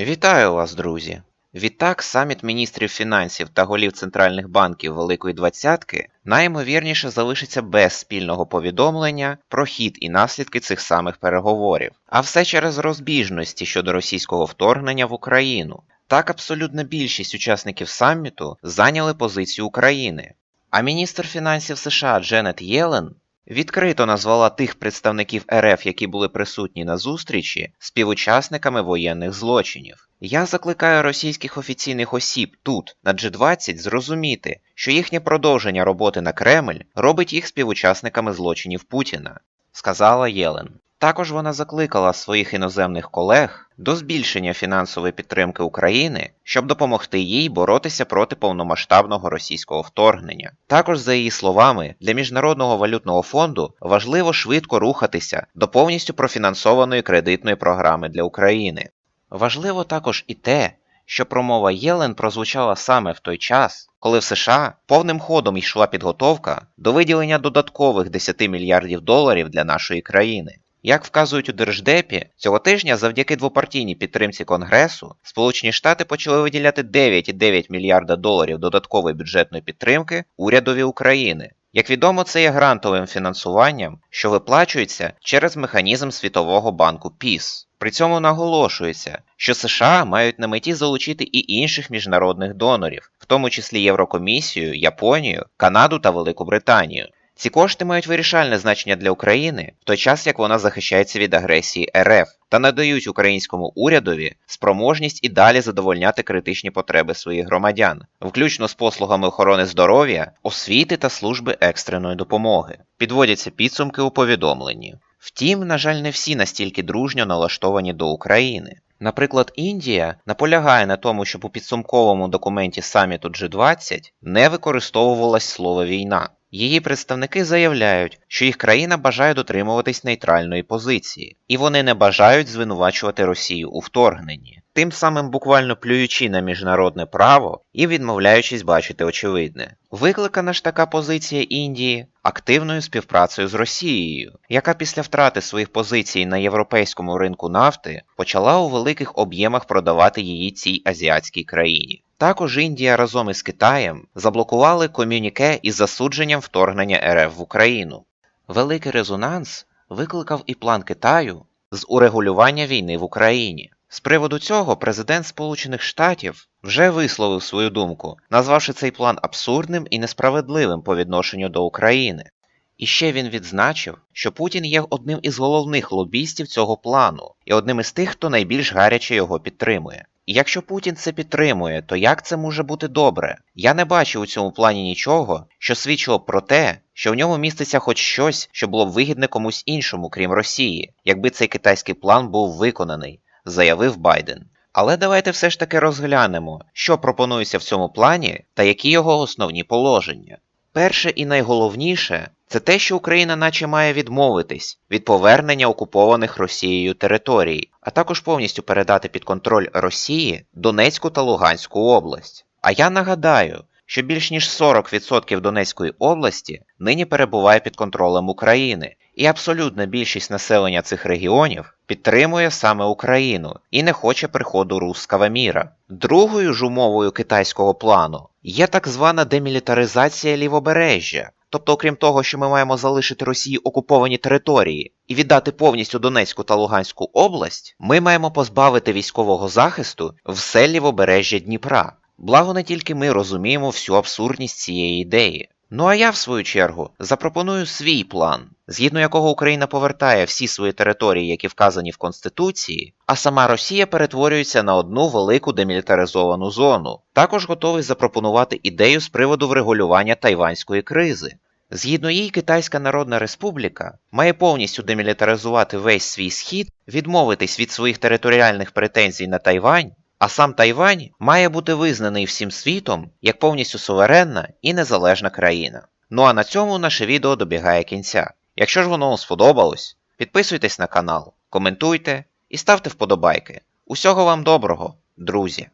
Вітаю вас, друзі! Відтак, саміт міністрів фінансів та голів центральних банків Великої Двадцятки найімовірніше залишиться без спільного повідомлення про хід і наслідки цих самих переговорів, а все через розбіжності щодо російського вторгнення в Україну. Так абсолютна більшість учасників саміту зайняли позицію України. А міністр фінансів США Дженет Єлен відкрито назвала тих представників РФ, які були присутні на зустрічі, співучасниками воєнних злочинів. Я закликаю російських офіційних осіб тут, на G20, зрозуміти, що їхнє продовження роботи на Кремль робить їх співучасниками злочинів Путіна, сказала Єлен. Також вона закликала своїх іноземних колег до збільшення фінансової підтримки України, щоб допомогти їй боротися проти повномасштабного російського вторгнення. Також, за її словами, для Міжнародного валютного фонду важливо швидко рухатися до повністю профінансованої кредитної програми для України. Важливо також і те, що промова Єлен прозвучала саме в той час, коли в США повним ходом йшла підготовка до виділення додаткових 10 мільярдів доларів для нашої країни. Як вказують у Держдепі, цього тижня завдяки двопартійній підтримці Конгресу Сполучені Штати почали виділяти 9,9 мільярда доларів додаткової бюджетної підтримки урядові України. Як відомо, це є грантовим фінансуванням, що виплачується через механізм Світового банку ПІС. При цьому наголошується, що США мають на меті залучити і інших міжнародних донорів, в тому числі Єврокомісію, Японію, Канаду та Велику Британію. Ці кошти мають вирішальне значення для України в той час, як вона захищається від агресії РФ та надають українському урядові спроможність і далі задовольняти критичні потреби своїх громадян, включно з послугами охорони здоров'я, освіти та служби екстреної допомоги. Підводяться підсумки у повідомленні. Втім, на жаль, не всі настільки дружньо налаштовані до України. Наприклад, Індія наполягає на тому, щоб у підсумковому документі саміту G20 не використовувалось слово війна. Її представники заявляють, що їх країна бажає дотримуватись нейтральної позиції, і вони не бажають звинувачувати Росію у вторгненні, тим самим буквально плюючи на міжнародне право і відмовляючись бачити очевидне. Викликана ж така позиція Індії активною співпрацею з Росією, яка після втрати своїх позицій на європейському ринку нафти почала у великих об'ємах продавати її цій азіатській країні. Також Індія разом із Китаєм заблокували комюніке із засудженням вторгнення РФ в Україну. Великий резонанс викликав і план Китаю з урегулювання війни в Україні. З приводу цього президент Сполучених Штатів вже висловив свою думку, назвавши цей план абсурдним і несправедливим по відношенню до України. І ще він відзначив, що Путін є одним із головних лобістів цього плану і одним із тих, хто найбільш гаряче його підтримує. І якщо Путін це підтримує, то як це може бути добре? Я не бачу у цьому плані нічого, що свідчило про те, що в ньому міститься хоч щось, що було б вигідне комусь іншому, крім Росії, якби цей китайський план був виконаний, заявив Байден. Але давайте все ж таки розглянемо, що пропонується в цьому плані та які його основні положення. Перше і найголовніше це те, що Україна наче має відмовитись від повернення окупованих Росією територій, а також повністю передати під контроль Росії Донецьку та Луганську область. А я нагадаю, що більш ніж 40% Донецької області нині перебуває під контролем України, і абсолютна більшість населення цих регіонів підтримує саме Україну і не хоче приходу руского міра. Другою ж умовою китайського плану є так звана демілітаризація лівобережжя. Тобто, окрім того, що ми маємо залишити Росії окуповані території і віддати повністю Донецьку та Луганську область, ми маємо позбавити військового захисту все лівобережжя Дніпра. Благо не тільки ми розуміємо всю абсурдність цієї ідеї. Ну а я, в свою чергу, запропоную свій план, згідно якого Україна повертає всі свої території, які вказані в Конституції, а сама Росія перетворюється на одну велику демілітаризовану зону. Також готовий запропонувати ідею з приводу врегулювання тайванської кризи. Згідно їй, Китайська Народна Республіка має повністю демілітаризувати весь свій схід, відмовитись від своїх територіальних претензій на Тайвань а сам Тайвань має бути визнаний всім світом як повністю суверенна і незалежна країна. Ну а на цьому наше відео добігає кінця. Якщо ж воно вам сподобалось, підписуйтесь на канал, коментуйте і ставте вподобайки. Усього вам доброго, друзі!